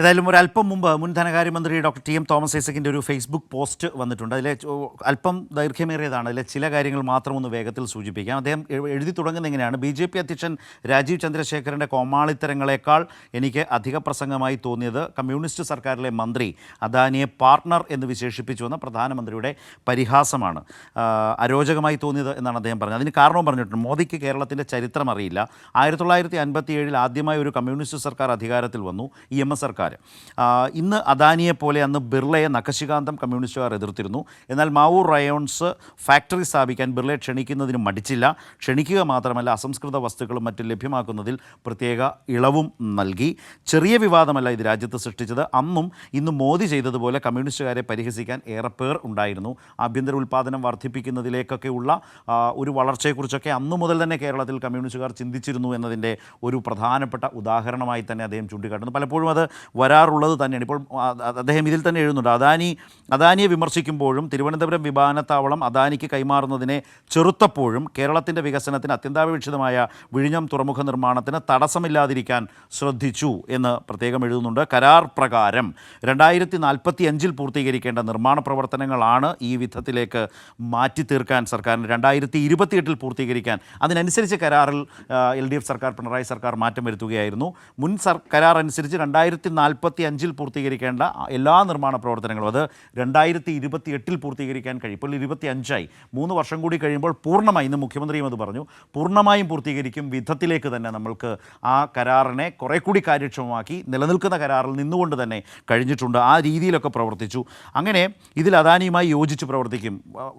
ഏതായാലും ഒരല്പം മുമ്പ് മുൻ ധനകാര്യമന്ത്രി ഡോക്ടർ ടി എം തോമസ് ഐസക്കിന്റെ ഒരു ഫേസ്ബുക്ക് പോസ്റ്റ് വന്നിട്ടുണ്ട്. അതിലെ അല്പം ദൈർഘ്യമേറിയതാണ്. അതിലെ ചില കാര്യങ്ങൾ മാത്രം ഒന്ന് വേഗത്തിൽ സൂചിപ്പിക്കാം. അദ്ദേഹം എഴുതി തുടങ്ങുന്ന എങ്ങനെയാണ്? ബി ജെ പി അധ്യക്ഷൻ രാജീവ് ചന്ദ്രശേഖരന്റെ കോമാളിത്തരങ്ങളെക്കാൾ എനിക്ക് അധിക പ്രസംഗമായി തോന്നിയത് കമ്മ്യൂണിസ്റ്റ് സർക്കാരിലെ മന്ത്രി അദാനിയെ പാർട്ണർ എന്ന് വിശേഷിപ്പിച്ചു വന്ന പ്രധാനമന്ത്രിയുടെ പരിഹാസമാണ്. അരോചകമായി തോന്നിയത് എന്നാണ് അദ്ദേഹം പറഞ്ഞത്. അതിന് കാരണവും പറഞ്ഞിട്ടുണ്ട്. മോദിക്ക് കേരളത്തിന്റെ ചരിത്രം അറിയില്ല ആയിരത്തി തൊള്ളായിരത്തി അൻപത്തി ഏഴിൽ ആദ്യമായി ഒരു കമ്മ്യൂണിസ്റ്റ് സർക്കാർ അധികാരത്തിൽ വന്നു. ഇ എം എസ് സർക്കാർ. ആ, ഇന്ന് അദാനിയെ പോലെ അന്ന് ബിർളയെ നഖശികാന്തം കമ്മ്യൂണിസ്റ്റുകാർ എതിർത്തിരുന്നു. എന്നാൽ മാവൂർ റയോൺസ് ഫാക്ടറി സ്ഥാപിക്കാൻ ബിർളയെ ക്ഷണിക്കുന്നതിന് മടിച്ചില്ല. ക്ഷണിക്കുക മാത്രമല്ല അസംസ്കൃത വസ്തുക്കളും മറ്റും ലഭ്യമാക്കുന്നതിൽ പ്രത്യേക ഇളവും നൽകി. ചെറിയ വിവാദമല്ല ഇത് രാജ്യത്ത് സൃഷ്ടിച്ചത്. അന്നും ഇന്ന് മോദി ചെയ്തതുപോലെ കമ്മ്യൂണിസ്റ്റുകാരെ പരിഹസിക്കാൻ ഏറെ പേർ ഉണ്ടായിരുന്നു. ആഭ്യന്തര ഉൽപ്പാദനം വർദ്ധിപ്പിക്കുന്നതിലേക്കൊക്കെയുള്ള ഒരു വളർച്ചയെക്കുറിച്ചൊക്കെ അന്നു മുതൽ തന്നെ കേരളത്തിൽ കമ്മ്യൂണിസ്റ്റുകാർ ചിന്തിച്ചിരുന്നു എന്നതിന്റെ ഒരു പ്രധാനപ്പെട്ട ഉദാഹരണമായി തന്നെ അദ്ദേഹം ചൂണ്ടിക്കാട്ടുന്നു. പലപ്പോഴും അത് വരാറുള്ളത് തന്നെയാണ്. ഇപ്പോൾ അദ്ദേഹം ഇതിൽ തന്നെ എഴുതുന്നുണ്ട്. അദാനി അദാനിയെ വിമർശിക്കുമ്പോഴും തിരുവനന്തപുരം വിമാനത്താവളം അദാനിക്ക് കൈമാറുന്നതിനെ ചെറുത്തപ്പോഴും കേരളത്തിന്റെ വികസനത്തിന് അത്യന്താപേക്ഷിതമായ വിഴിഞ്ഞം തുറമുഖ നിർമ്മാണത്തിന് തടസ്സമില്ലാതിരിക്കാൻ ശ്രദ്ധിച്ചു എന്ന് പ്രത്യേകം എഴുതുന്നുണ്ട്. കരാർ പ്രകാരം രണ്ടായിരത്തി നാൽപ്പത്തി അഞ്ചിൽ പൂർത്തീകരിക്കേണ്ട നിർമ്മാണ പ്രവർത്തനങ്ങളാണ് ഈ വിധത്തിലേക്ക് മാറ്റി തീർക്കാൻ സർക്കാരിന് രണ്ടായിരത്തി ഇരുപത്തിയെട്ടിൽ പൂർത്തീകരിക്കാൻ. അതിനനുസരിച്ച് കരാറിൽ എൽ ഡി എഫ് സർക്കാർ പിണറായി സർക്കാർ മാറ്റം വരുത്തുകയായിരുന്നു. മുൻ സർ കരാർ അനുസരിച്ച് രണ്ടായിരത്തി നാൽപ്പത്തി അഞ്ചിൽ പൂർത്തീകരിക്കേണ്ട എല്ലാ നിർമ്മാണ പ്രവർത്തനങ്ങളും അത് രണ്ടായിരത്തി ഇരുപത്തി എട്ടിൽ പൂർത്തീകരിക്കാൻ കഴിയും. ഇപ്പോൾ ഇരുപത്തി അഞ്ചായി മൂന്ന് വർഷം കൂടി കഴിയുമ്പോൾ പൂർണമായി ഇന്ന് മുഖ്യമന്ത്രിയും അത് പറഞ്ഞു. പൂർണമായും പൂർത്തീകരിക്കും വിധത്തിലേക്ക് തന്നെ നമ്മൾക്ക് ആ കരാറിനെ കുറേ കൂടി കാര്യക്ഷമമാക്കി നിലനിൽക്കുന്ന കരാറിൽ നിന്നുകൊണ്ട് തന്നെ കഴിഞ്ഞിട്ടുണ്ട്. ആ രീതിയിലൊക്കെ പ്രവർത്തിച്ചു. അങ്ങനെ ഇതിൽ അദാനിയുമായി യോജിച്ച് പ്രവർത്തിക്കും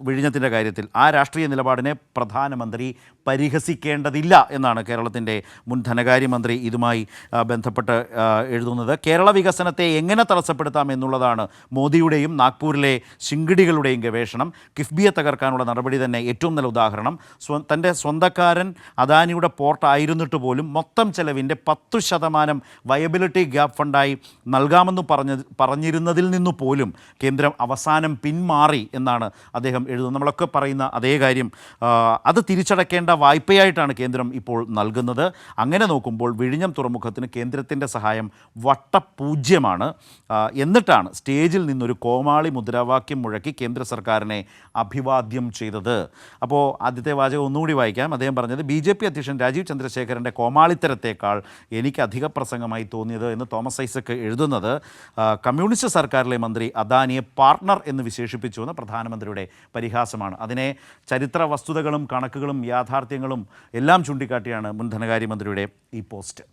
വിഴിഞ്ഞത്തിന്റെ കാര്യത്തിൽ. ആ രാഷ്ട്രീയ നിലപാടിനെ പ്രധാനമന്ത്രി പരിഹസിക്കേണ്ടതില്ല എന്നാണ് കേരളത്തിന്റെ മുൻ ധനകാര്യമന്ത്രി ഇതുമായി ബന്ധപ്പെട്ട് എഴുതുന്നത്. കേരള വികസനത്തെ എങ്ങനെ തടസ്സപ്പെടുത്താം എന്നുള്ളതാണ് മോദിയുടെയും നാഗ്പൂരിലെ ശിങ്കിടികളുടെയും ഗവേഷണം. കിഫ്ബിയെ തകർക്കാനുള്ള നടപടി തന്നെ ഏറ്റവും നല്ല ഉദാഹരണം. സ്വ തന്റെ സ്വന്തക്കാരൻ അദാനിയുടെ പോർട്ട് ആയിരുന്നിട്ട് പോലും മൊത്തം ചെലവിന്റെ പത്തു ശതമാനം വയബിലിറ്റി ഗ്യാപ്പ് ഫണ്ടായി നൽകാമെന്ന് പറഞ്ഞ പറഞ്ഞിരുന്നതിൽ നിന്നു പോലും കേന്ദ്രം അവസാനം പിന്മാറി എന്നാണ് അദ്ദേഹം എഴുതുന്നത്. നമ്മളൊക്കെ പറയുന്ന അതേ കാര്യം. അത് തിരിച്ചടക്കേണ്ട വായ്പയായിട്ടാണ് കേന്ദ്രം ഇപ്പോൾ നൽകുന്നത്. അങ്ങനെ നോക്കുമ്പോൾ വിഴിഞ്ഞം തുറമുഖത്തിന് കേന്ദ്രത്തിന്റെ സഹായം വട്ടപൂജ്യമാണ് ആ, എന്നിട്ടാണ് സ്റ്റേജിൽ നിന്നൊരു കോമാളി മുദ്രാവാക്യം മുഴക്കി കേന്ദ്ര സർക്കാരിനെ അഭിവാദ്യം ചെയ്തത്. അപ്പോൾ ആദ്യത്തെ വാചകം ഒന്നുകൂടി വായിക്കാം. അദ്ദേഹം പറഞ്ഞത് ബി ജെ പി അധ്യക്ഷൻ രാജീവ് ചന്ദ്രശേഖരന്റെ കോമാളിത്തരത്തേക്കാൾ എനിക്ക് അധിക പ്രസംഗമായി തോന്നിയത് എന്ന് തോമസ് ഐസക്ക് എഴുതുന്നത്. കമ്മ്യൂണിസ്റ്റ് സർക്കാരിലെ മന്ത്രി അദാനിയെ പാർട്ണർ എന്ന് വിശേഷിപ്പിച്ചു എന്ന പ്രധാനമന്ത്രിയുടെ പരിഹാസമാണ്. അതിനെ ചരിത്ര വസ്തുതകളും കണക്കുകളും യാഥാർത്ഥ്യങ്ങളും എല്ലാം ചൂണ്ടിക്കാട്ടിയാണ് മുൻ ധനകാര്യമന്ത്രിയുടെ ഈ പോസ്റ്റ്.